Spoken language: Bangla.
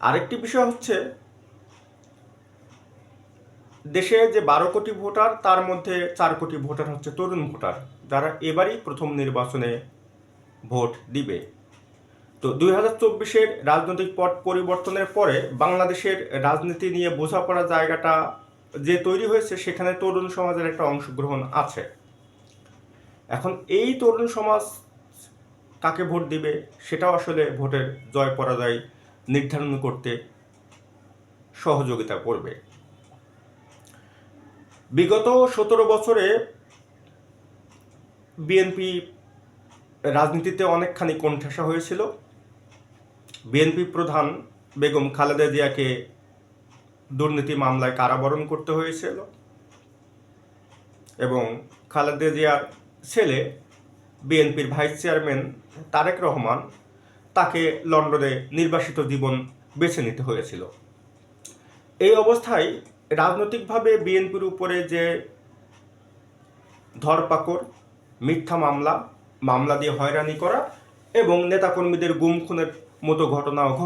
আরেকটি বিষয় হচ্ছে, দেশে যে বারো কোটি ভোটার, তার মধ্যে চার কোটি ভোটার হচ্ছে তরুণ ভোটার, যারা এবারই প্রথম নির্বাচনে ভোট দিবে। তো দুই হাজার চব্বিশের রাজনৈতিক পট পরিবর্তনের পরে বাংলাদেশের রাজনীতি নিয়ে বোঝাপড়া জায়গাটা যে তৈরি হয়েছে, সেখানে তরুণ সমাজের একটা অংশগ্রহণ আছে। এখন এই তরুণ সমাজ কাকে ভোট দিবে, সেটাও আসলে ভোটের জয় পরাজয় নির্ধারণ করতে সহযোগিতা করবে। বিগত সতেরো বছরে বিএনপি রাজনীতিতে অনেকখানি কোণঠাসা হয়েছিল। বিএনপি প্রধান বেগম খালেদা জিয়াকে দুর্নীতি মামলায় কারাবরণ করতে হয়েছিল এবং খালেদা জিয়ার ছেলে বিএনপির ভাইস চেয়ারম্যান তারেক রহমান তাকে লন্ডনে নির্বাসিত জীবন বেছে নিতে হয়েছিল। এই অবস্থায় রাজনৈতিকভাবে বিএনপির উপরে যে ধরপাকড়, মিথ্যা মামলা মামলা দিয়ে হয়রানি করা এবং নেতাকর্মীদের গুম খুনের মতো ঘটনাও ঘটে